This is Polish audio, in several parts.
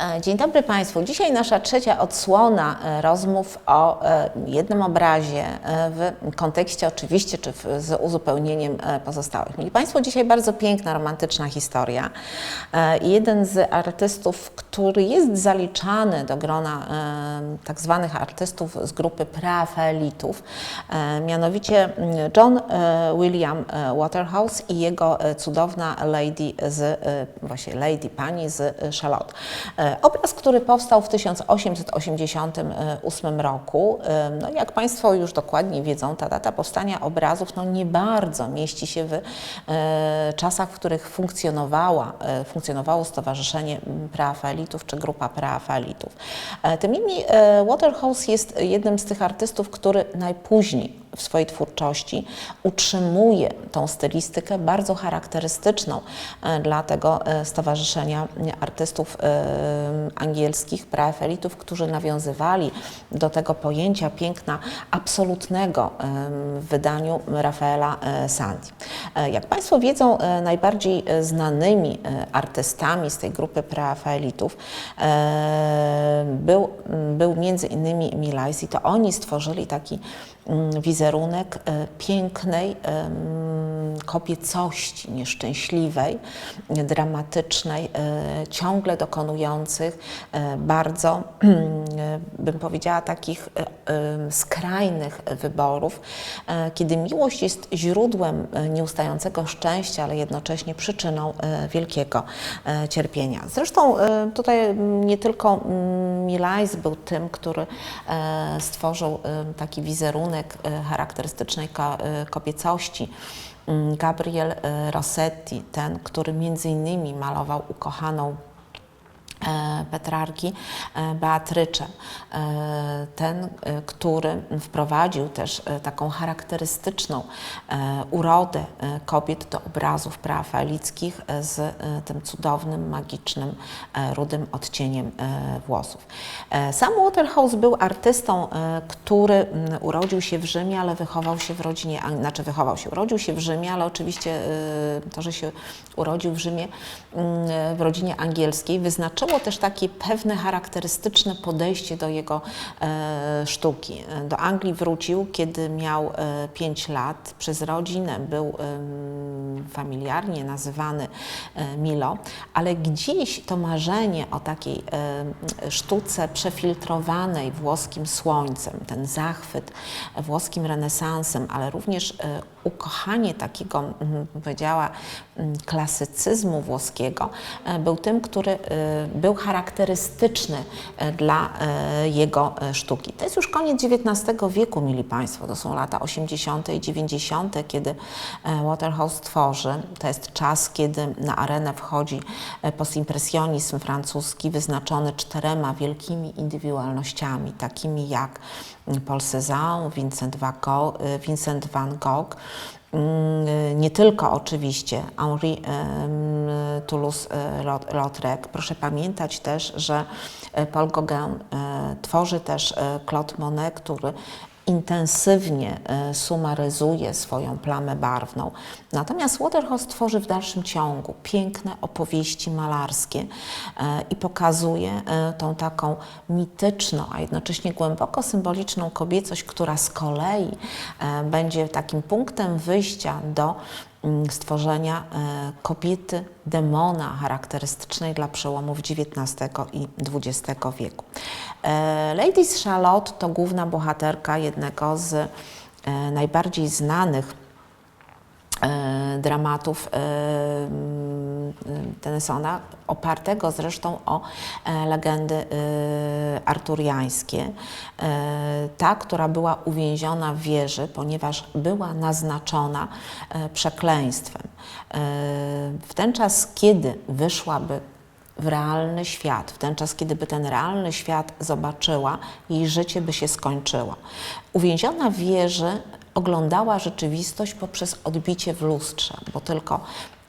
E, Dzień dobry Państwu. Dzisiaj nasza trzecia odsłona e, rozmów o e, jednym obrazie w kontekście oczywiście, czy z uzupełnieniem pozostałych. Mieli Państwo, dzisiaj bardzo piękna, romantyczna historia. Jeden z artystów, który jest zaliczany do grona tak zwanych artystów z grupy preafaelitów, e, mianowicie mm, John William Waterhouse i jego cudowna lady z, właśnie lady, pani z Charlotte. E, Obraz, który powstał w 1888 roku, e, no jak Państwo już dokładnie wiedzą, ta data powstania obrazów no nie bardzo mieści się w e, czasach, w których funkcjonowała, e, funkcjonowało Stowarzyszenie Preafaelitów czy Grupa Preafaelitów. E, Tym niemniej e, Waterhouse jest jednym z tych artystów, który najpóźniej w swojej twórczości utrzymuje tą stylistykę bardzo charakterystyczną e, dla tego e, Stowarzyszenia Artystów e, Angielskich, preafelitów, którzy nawiązywali do tego pojęcia piękna absolutnego w wydaniu Rafaela Santi. Jak Państwo wiedzą, najbardziej znanymi artystami z tej grupy preafelitów e, był, był między innymi Milais i to oni stworzyli taki wizerunek e, pięknej kobiecości nieszczęśliwej, dramatycznej, e, ciągle dokonujących e, bardzo, bym powiedziała, takich skrajnych wyborów, kiedy miłość jest źródłem nieustającego szczęścia, ale jednocześnie przyczyną wielkiego cierpienia. Zresztą tutaj mm, nie tylko mm, Milais był tym, który stworzył taki wizerunek e, charakterystycznej e, kobiecości. Mm, Gabriel e, Rossetti, ten, który między innymi malował ukochaną Petrarki, e, Beatrycze. E, Ten, e, który wprowadził też e, taką charakterystyczną e, urodę e, kobiet do obrazów preafalickich e, z e, tym cudownym, magicznym, e, rudym odcieniem e, włosów. E, Sam Waterhouse był artystą, e, który mm, urodził się w Rzymie, ale wychował się w rodzinie, znaczy wychował się, urodził się w Rzymie, ale oczywiście e, to, że się urodził w Rzymie, mm, w rodzinie angielskiej, wyznaczyło też takie pewne charakterystyczne podejście do jego e, sztuki. E, Do Anglii wrócił, kiedy miał 5 lat. Przez rodzinę był familiarnie nazywany e, Milo, ale gdzieś to marzenie o takiej e, sztuce przefiltrowanej włoskim słońcem, ten zachwyt włoskim renesansem, ale również e, ukochanie takiego, powiedziała, klasycyzmu włoskiego, e, był tym, który e, był charakterystyczny e, dla e, jego e, sztuki. To jest już koniec XIX wieku, mili Państwo, to są lata 80. i 90., kiedy Waterhouse tworzy. To jest czas, kiedy na arenę wchodzi postimpresjonizm francuski, wyznaczony czterema wielkimi indywidualnościami, takimi jak mm, Paul Cézanne, Vincent van Gogh, Vincent van Gogh nie tylko oczywiście Henri Toulouse-Lautrec. Proszę pamiętać też, że e, Paul Gauguin e, tworzy też e, Claude Monet, który intensywnie e, sumaryzuje swoją plamę barwną. Natomiast Waterhouse tworzy w dalszym ciągu piękne opowieści malarskie e, i pokazuje e, tą taką mityczną, a jednocześnie głęboko symboliczną kobiecość, która z kolei będzie takim punktem wyjścia do stworzenia e, kobiety, demona charakterystycznej dla przełomów XIX i XX wieku. E, Lady Charlotte to główna bohaterka jednego z e, najbardziej znanych dramatów mm, Tennysona, opartego zresztą o e, legendy e, arturiańskie. E, Ta, która była uwięziona w wieży, ponieważ była naznaczona e, przekleństwem. W ten czas, kiedy wyszłaby w realny świat, w ten czas, kiedy by ten realny świat zobaczyła, jej życie by się skończyło. Uwięziona w wieży oglądała rzeczywistość poprzez odbicie w lustrze, bo tylko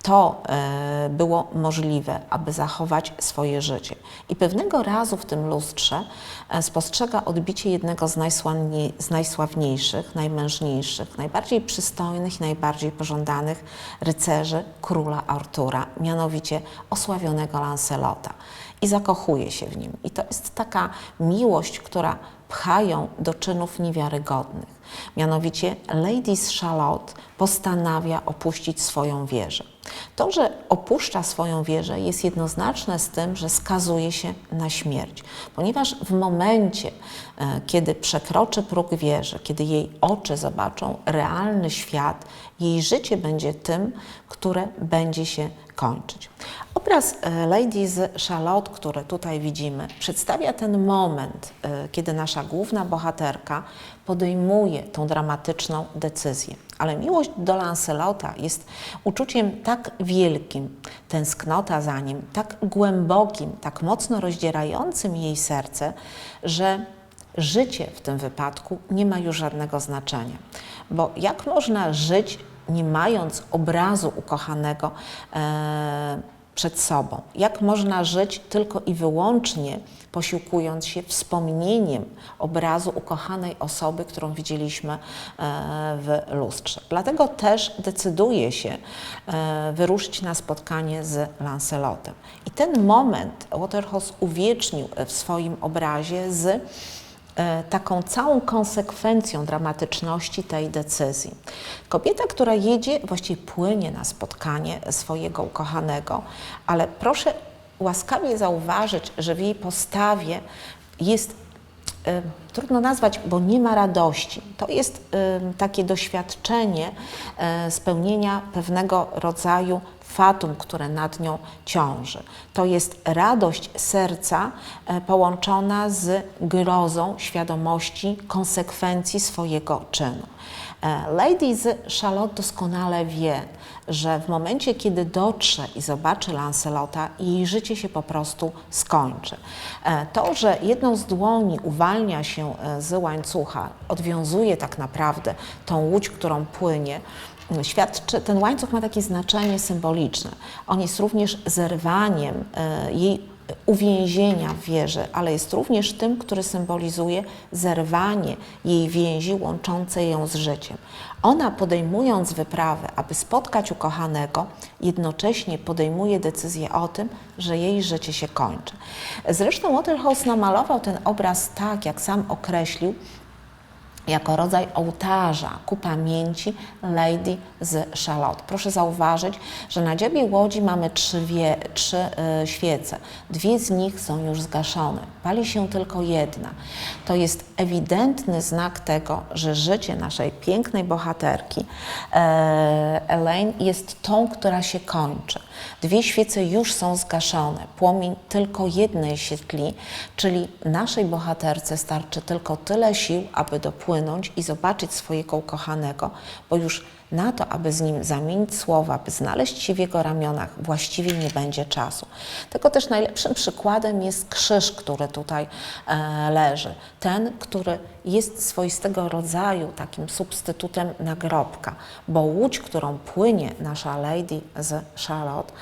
to e, było możliwe, aby zachować swoje życie. I pewnego razu w tym lustrze e, spostrzega odbicie jednego z, z najsławniejszych, najmężniejszych, najbardziej przystojnych najbardziej pożądanych rycerzy króla Artura, mianowicie osławionego Lancelota. I zakochuje się w nim. I to jest taka miłość, która pcha ją do czynów niewiarygodnych. Mianowicie Lady Charlotte postanawia opuścić swoją wieżę. To, że opuszcza swoją wieżę, jest jednoznaczne z tym, że skazuje się na śmierć, ponieważ w momencie, e, kiedy przekroczy próg wieży, kiedy jej oczy zobaczą realny świat, jej życie będzie tym, które będzie się kończyć. Obraz e, Lady z Charlotte, który tutaj widzimy, przedstawia ten moment, e, kiedy nasza główna bohaterka podejmuje tą dramatyczną decyzję. Ale miłość do Lancelota jest uczuciem tak wielkim, tęsknota za nim tak głębokim, tak mocno rozdzierającym jej serce, że życie w tym wypadku nie ma już żadnego znaczenia. Bo jak można żyć, nie mając obrazu ukochanego? E, przed sobą. Jak można żyć tylko i wyłącznie posiłkując się wspomnieniem obrazu ukochanej osoby, którą widzieliśmy e, w lustrze. Dlatego też decyduje się e, wyruszyć na spotkanie z Lancelotem. I ten moment Waterhouse uwiecznił w swoim obrazie z taką całą konsekwencją dramatyczności tej decyzji. Kobieta, która jedzie, właściwie płynie na spotkanie swojego ukochanego, ale proszę łaskawie zauważyć, że w jej postawie jest trudno nazwać, bo nie ma radości. To jest takie doświadczenie y, spełnienia pewnego rodzaju fatum, które nad nią ciąży. To jest radość serca e, połączona z grozą świadomości konsekwencji swojego czynu. E, Lady Charlotte doskonale wie, że w momencie, kiedy dotrze i zobaczy Lancelota, jej życie się po prostu skończy. E, to, że jedną z dłoni uwalnia się z łańcucha, odwiązuje tak naprawdę tą łódź, którą płynie, świadczy, ten łańcuch ma takie znaczenie symboliczne. On jest również zerwaniem e, jej uwięzienia w wierze, ale jest również tym, który symbolizuje zerwanie jej więzi łączącej ją z życiem. Ona podejmując wyprawę, aby spotkać ukochanego, jednocześnie podejmuje decyzję o tym, że jej życie się kończy. Zresztą Waterhouse namalował ten obraz tak, jak sam określił, jako rodzaj ołtarza ku pamięci Lady z Charlotte. Proszę zauważyć, że na dziobie łodzi mamy trzy, wie, trzy y, świece. Dwie z nich są już zgaszone. Pali się tylko jedna. To jest ewidentny znak tego, że życie naszej pięknej bohaterki e, Elaine jest tą, która się kończy. Dwie świece już są zgaszone. Płomień tylko jednej się tli, czyli naszej bohaterce starczy tylko tyle sił, aby dopłynąć i zobaczyć swojego ukochanego, bo już na to, aby z nim zamienić słowa, by znaleźć się w jego ramionach, właściwie nie będzie czasu. Tego też najlepszym przykładem jest krzyż, który tutaj e, leży. Ten, który jest swoistego rodzaju takim substytutem nagrobka, bo łódź, którą płynie nasza Lady z Charlotte,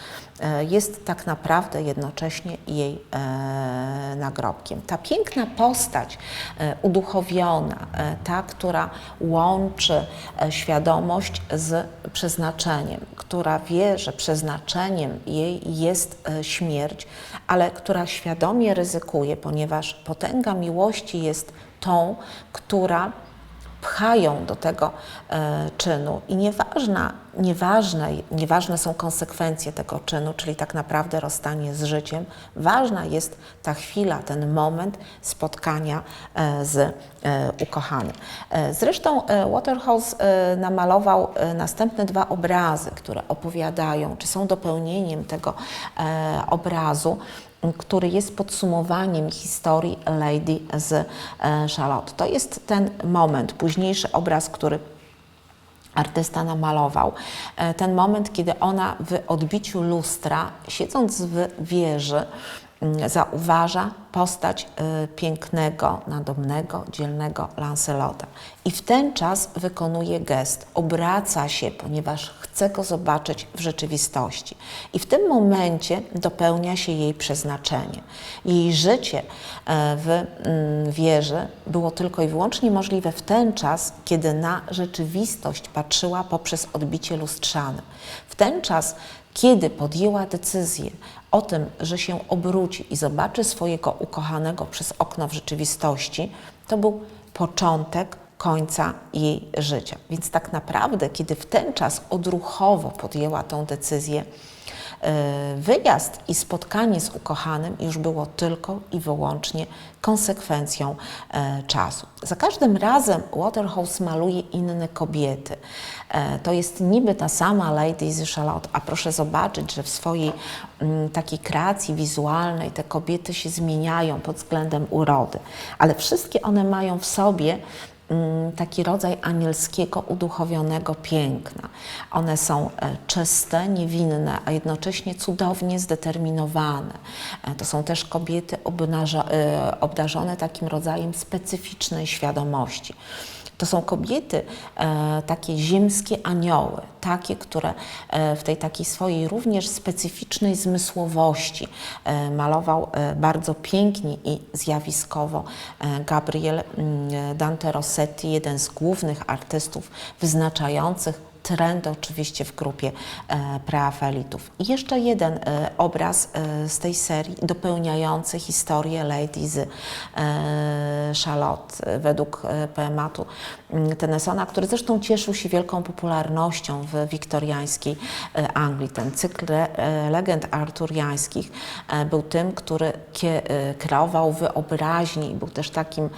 jest tak naprawdę jednocześnie jej e, nagrobkiem. Ta piękna postać e, uduchowiona, e, ta, która łączy e, świadomość z przeznaczeniem, która wie, że przeznaczeniem jej jest e, śmierć, ale która świadomie ryzykuje, ponieważ potęga miłości jest tą, która pchają do tego e, czynu i nieważna, nieważne, nieważne są konsekwencje tego czynu, czyli tak naprawdę rozstanie z życiem. Ważna jest ta chwila, ten moment spotkania e, z e, ukochanym. E, zresztą e, Waterhouse e, namalował następne dwa obrazy, które opowiadają, czy są dopełnieniem tego obrazu który jest podsumowaniem historii Lady z e, Charlotte. To jest ten moment, późniejszy obraz, który artysta namalował. E, ten moment, kiedy ona w odbiciu lustra, siedząc w wieży, mm, zauważa postać e, pięknego, nadomnego, dzielnego Lancelota. I w ten czas wykonuje gest, obraca się, ponieważ chce go zobaczyć w rzeczywistości. I w tym momencie dopełnia się jej przeznaczenie. Jej życie e, w mm, wieży było tylko i wyłącznie możliwe w ten czas, kiedy na rzeczywistość patrzyła poprzez odbicie lustrzane. W ten czas, kiedy podjęła decyzję o tym, że się obróci i zobaczy swojego ukochanego przez okno w rzeczywistości, to był początek końca jej życia. Więc tak naprawdę, kiedy w ten czas odruchowo podjęła tą decyzję, e, wyjazd i spotkanie z ukochanym już było tylko i wyłącznie konsekwencją e, czasu. Za każdym razem Waterhouse maluje inne kobiety. E, to jest niby ta sama Lady z Charlotte, a proszę zobaczyć, że w swojej mm, takiej kreacji wizualnej te kobiety się zmieniają pod względem urody, ale wszystkie one mają w sobie taki rodzaj anielskiego, uduchowionego piękna. One są e, czyste, niewinne, a jednocześnie cudownie zdeterminowane. E, To są też kobiety e, obdarzone takim rodzajem specyficznej świadomości. To są kobiety, e, takie ziemskie anioły, takie, które e, w tej takiej swojej również specyficznej zmysłowości e, malował bardzo pięknie i zjawiskowo Gabriel mm, Dante Rossetti, jeden z głównych artystów wyznaczających trend oczywiście w grupie e, preafelitów. I jeszcze jeden e, obraz e, z tej serii dopełniający historię Lady z Charlotte według poematu mm, Tennysona, który zresztą cieszył się wielką popularnością w wiktoriańskiej Anglii. Ten cykl le- legend arturiańskich był tym, który kreował wyobraźnię i był też takim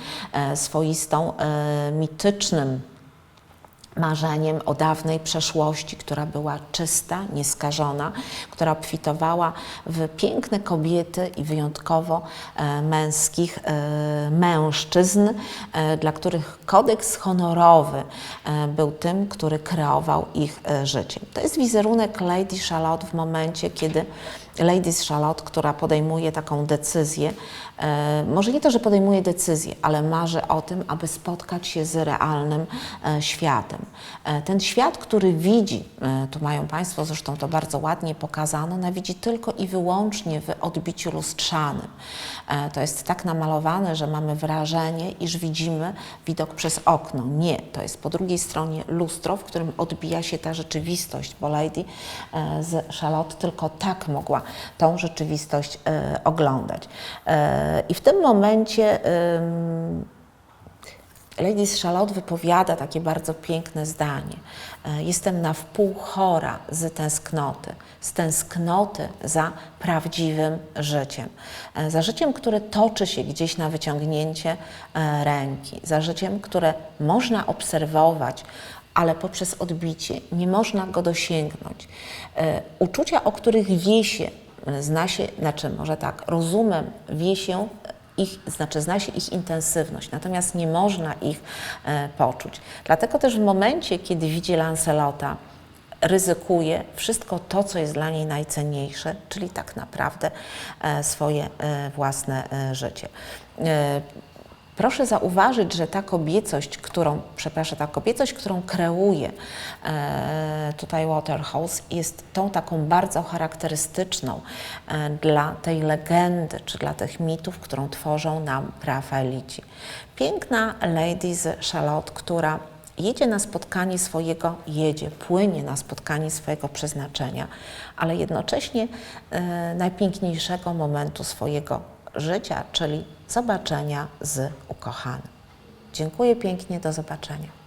swoistą mitycznym marzeniem o dawnej przeszłości, która była czysta, nieskażona, która obfitowała w piękne kobiety i wyjątkowo e, męskich e, mężczyzn, e, dla których kodeks honorowy był tym, który kreował ich życie. To jest wizerunek Lady Charlotte w momencie, kiedy Lady Charlotte, która podejmuje taką decyzję, może nie to, że podejmuje decyzję, ale marzy o tym, aby spotkać się z realnym e, światem. E, ten świat, który widzi, e, tu mają Państwo zresztą to bardzo ładnie pokazane, ona widzi tylko i wyłącznie w odbiciu lustrzanym. E, to jest tak namalowane, że mamy wrażenie, iż widzimy widok przez okno. Nie, to jest po drugiej stronie lustro, w którym odbija się ta rzeczywistość, bo Lady e, z Charlotte tylko tak mogła tą rzeczywistość e, oglądać. I w tym momencie Lady Charlotte wypowiada takie bardzo piękne zdanie. E, Jestem na wpół chora z tęsknoty, z tęsknoty za prawdziwym życiem. E, Za życiem, które toczy się gdzieś na wyciągnięcie e, ręki, za życiem, które można obserwować, ale poprzez odbicie nie można go dosięgnąć. Uczucia, o których wie się, zna się, znaczy może tak, rozumem wie się ich, znaczy zna się ich intensywność, natomiast nie można ich e, poczuć. Dlatego też w momencie, kiedy widzi Lancelota, ryzykuje wszystko to, co jest dla niej najcenniejsze, czyli tak naprawdę e, swoje e, własne e, życie. E, Proszę zauważyć, że ta kobiecość, którą, przepraszam, ta kobiecość, którą kreuje e, tutaj Waterhouse, jest tą taką bardzo charakterystyczną e, dla tej legendy, czy dla tych mitów, którą tworzą nam prafaelici. Piękna lady z Charlotte, która jedzie na spotkanie swojego, jedzie, płynie na spotkanie swojego przeznaczenia, ale jednocześnie e, najpiękniejszego momentu swojego życia, czyli zobaczenia z ukochanym. Dziękuję pięknie, do zobaczenia.